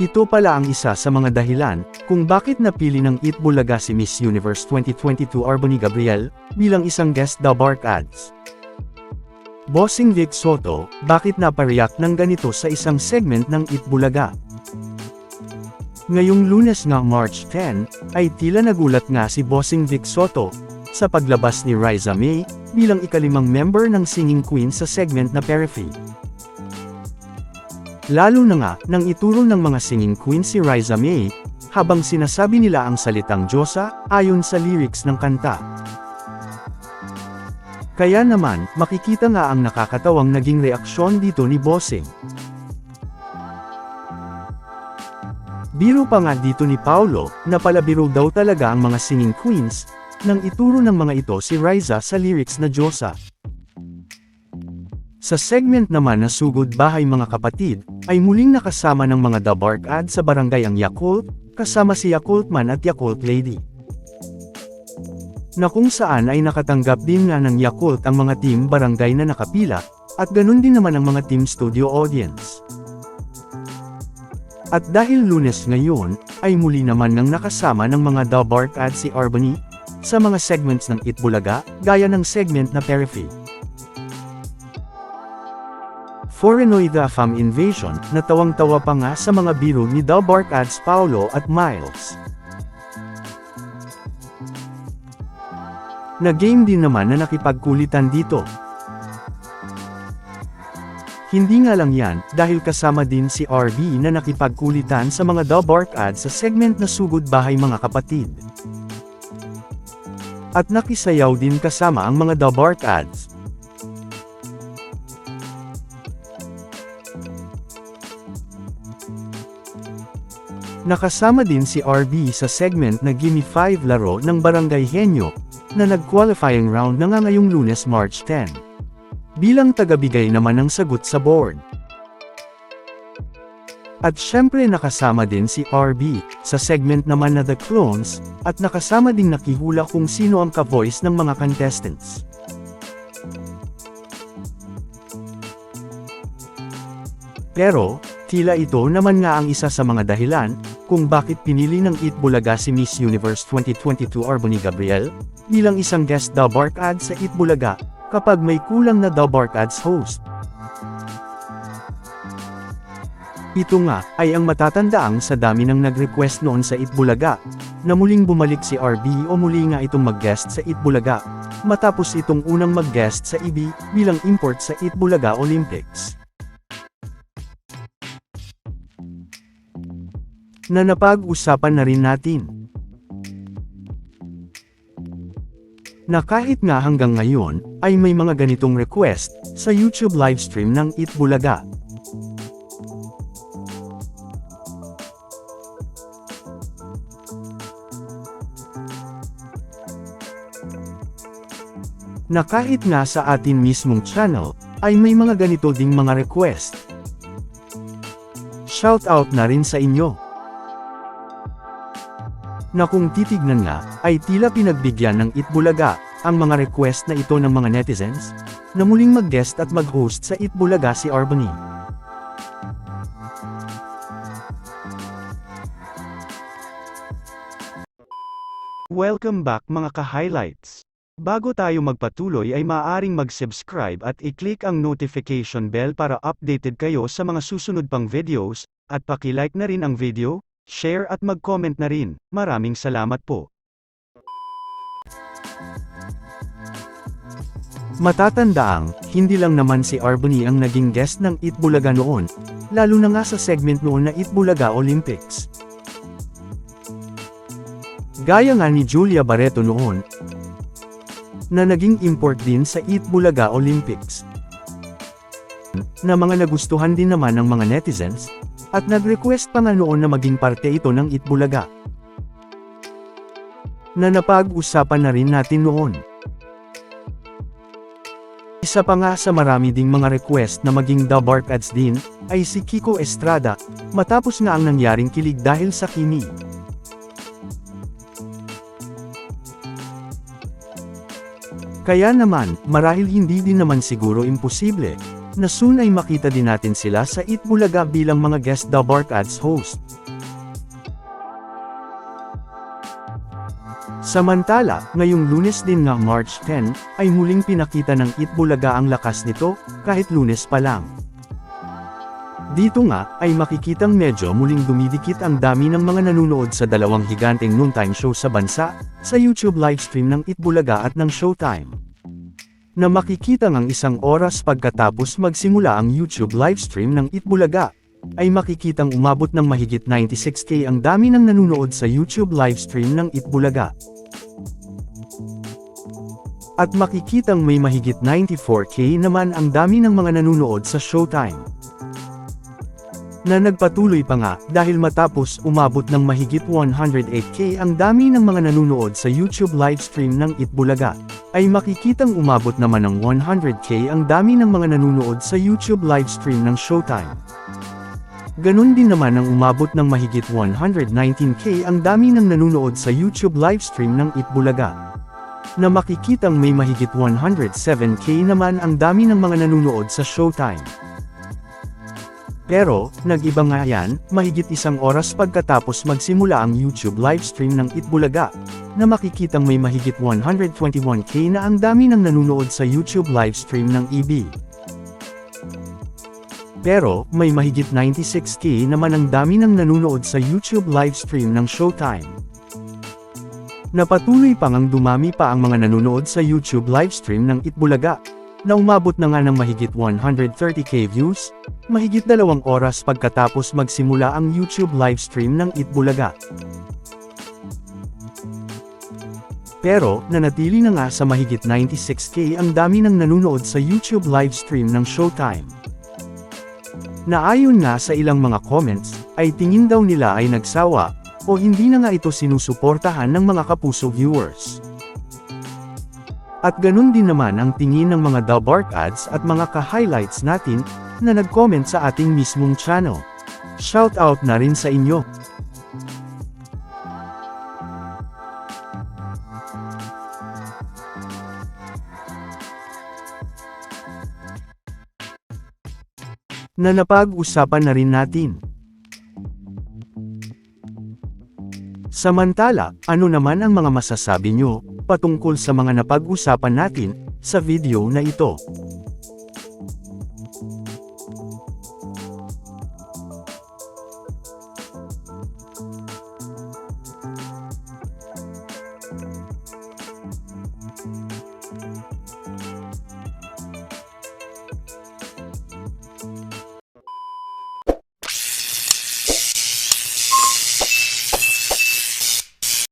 Ito pala ang isa sa mga dahilan kung bakit napili ng Eat Bulaga si Miss Universe 2022 Arbony Gabriel bilang isang guest the Bark Ads. Bossing Vic Soto, bakit napareact ng ganito sa isang segment ng Eat Bulaga? Ngayong lunes nga March 10, ay tila nagulat nga si Bossing Vic Soto sa paglabas ni Riza May bilang ikalimang member ng Singing Queen sa segment na Periphery. Lalo na nga, nang ituro ng mga singing queen si Riza May, habang sinasabi nila ang salitang Diyosa, ayon sa lyrics ng kanta. Kaya naman, makikita nga ang nakakatawang naging reaksyon dito ni Bossing. Biro pa nga dito ni Paulo, na palabiro daw talaga ang mga singing queens, nang ituro ng mga ito si Riza sa lyrics na Diyosa. Sa segment naman na Sugod Bahay Mga Kapatid, ay muling nakasama ng mga The Bark Ad sa barangay ang Yakult, kasama si Yakult Man at Yakult Lady. Na kung saan ay nakatanggap din nga ng Yakult ang mga team barangay na nakapila, at ganun din naman ang mga team studio audience. At dahil lunes ngayon, ay muli naman nang nakasama ng mga The Bark Ad si Arbony, sa mga segments ng Itbulaga, gaya ng segment na Periphery. Foreignoy the Fam Invasion, natawang-tawa pa nga sa mga biro ni The Bark Ads Paulo at Miles. Na-game din naman na nakipagkulitan dito. Hindi nga lang yan, dahil kasama din si RB na nakipagkulitan sa mga The Bark Ads sa segment na Sugod Bahay Mga Kapatid. At nakisayaw din kasama ang mga The Bark Ads. Nakasama din si RB sa segment na Gimme 5 laro ng Barangay Henyo, na nag-qualifying round na nga ngayong lunes March 10. Bilang tagabigay naman ng sagot sa board. At syempre nakasama din si RB, sa segment naman na The Clones, at nakasama ding nakihula kung sino ang ka-voice ng mga contestants. Pero, tila ito naman nga ang isa sa mga dahilan, kung bakit pinili ng Eat Bulaga si Miss Universe 2022 Arbony Gabriel, bilang isang guest The Bark Ad sa Eat Bulaga, kapag may kulang na The Bark Ads host. Ito nga, ay ang matatandaang sa dami ng nag-request noon sa Itbulaga, na muling bumalik si RB o muli nga itong mag-guest sa Itbulaga, matapos itong unang mag-guest sa IB, bilang import sa Itbulaga Olympics. Na napag-usapan na rin natin. Na kahit nga hanggang ngayon, ay may mga ganitong request, sa YouTube livestream ng Itbulaga. na kahit nga sa atin mismong channel, ay may mga ganito ding mga request. Shoutout na rin sa inyo. Na kung titignan nga, ay tila pinagbigyan ng Itbulaga, ang mga request na ito ng mga netizens, na muling mag-guest at mag-host sa Itbulaga si Arbony. Welcome back mga ka-highlights. Bago tayo magpatuloy ay maaaring mag-subscribe at i-click ang notification bell para updated kayo sa mga susunod pang videos, at paki-like na rin ang video, share at mag-comment na rin. Maraming salamat po. Matatandaang, hindi lang naman si Arbony ang naging guest ng Itbulaga noon, lalo na nga sa segment noon na Itbulaga Olympics. Gaya nga ni Julia Barreto noon, na naging import din sa Eat Bulaga Olympics. Na mga nagustuhan din naman ng mga netizens, at nag-request pa nga noon na maging parte ito ng Eat Bulaga. Na napag-usapan na rin natin noon. Isa pa nga sa marami ding mga request na maging The Bark Ads din, ay si Kiko Estrada, matapos nga ang nangyaring kilig dahil sa Kimi. Kaya naman, marahil hindi din naman siguro imposible, na soon ay makita din natin sila sa Itbulaga bilang mga guest The Bark Ads host. Samantala, ngayong lunes din na March 10, ay muling pinakita ng Itbulaga ang lakas nito, kahit lunes pa lang. Dito nga, ay makikitang medyo muling dumidikit ang dami ng mga nanonood sa dalawang higanteng noontime show sa bansa, sa YouTube livestream ng Itbulaga at ng Showtime. Na makikita ng isang oras pagkatapos magsimula ang YouTube livestream ng Itbulaga, ay makikitang umabot ng mahigit 96k ang dami ng nanunood sa YouTube livestream ng Itbulaga. At makikitang may mahigit 94k naman ang dami ng mga nanunood sa Showtime. Na nagpatuloy pa nga dahil matapos umabot ng mahigit 108k ang dami ng mga nanunood sa YouTube livestream ng Itbulaga, ay makikitang umabot naman ng 100k ang dami ng mga nanunood sa YouTube livestream ng Showtime. Ganon din naman ang umabot ng mahigit 119k ang dami ng nanunood sa YouTube livestream ng Itbulaga. Na makikitang may mahigit 107k naman ang dami ng mga nanunood sa Showtime. Pero, nag-iba nga yan, mahigit isang oras pagkatapos magsimula ang YouTube livestream ng Itbulaga, na makikitang may mahigit 121k na ang dami ng nanunood sa YouTube livestream ng EB. Pero, may mahigit 96k naman ang dami ng nanunood sa YouTube livestream ng Showtime. Napatuloy pang ang dumami pa ang mga nanunood sa YouTube livestream ng Itbulaga, na umabot na nga ng mahigit 130k views, mahigit dalawang oras pagkatapos magsimula ang YouTube livestream ng Itbulaga. Pero, nanatili na nga sa mahigit 96k ang dami ng nanunood sa YouTube livestream ng Showtime. Naayon nga sa ilang mga comments, ay tingin daw nila ay nagsawa, o hindi na nga ito sinusuportahan ng mga kapuso viewers. At ganun din naman ang tingin ng mga The Bark ads at mga ka-highlights natin, na nag-comment sa ating mismong channel. Shoutout na rin sa inyo. Na napag-usapan na rin natin. Samantala, ano naman ang mga masasabi nyo, patungkol sa mga napag-usapan natin, sa video na ito?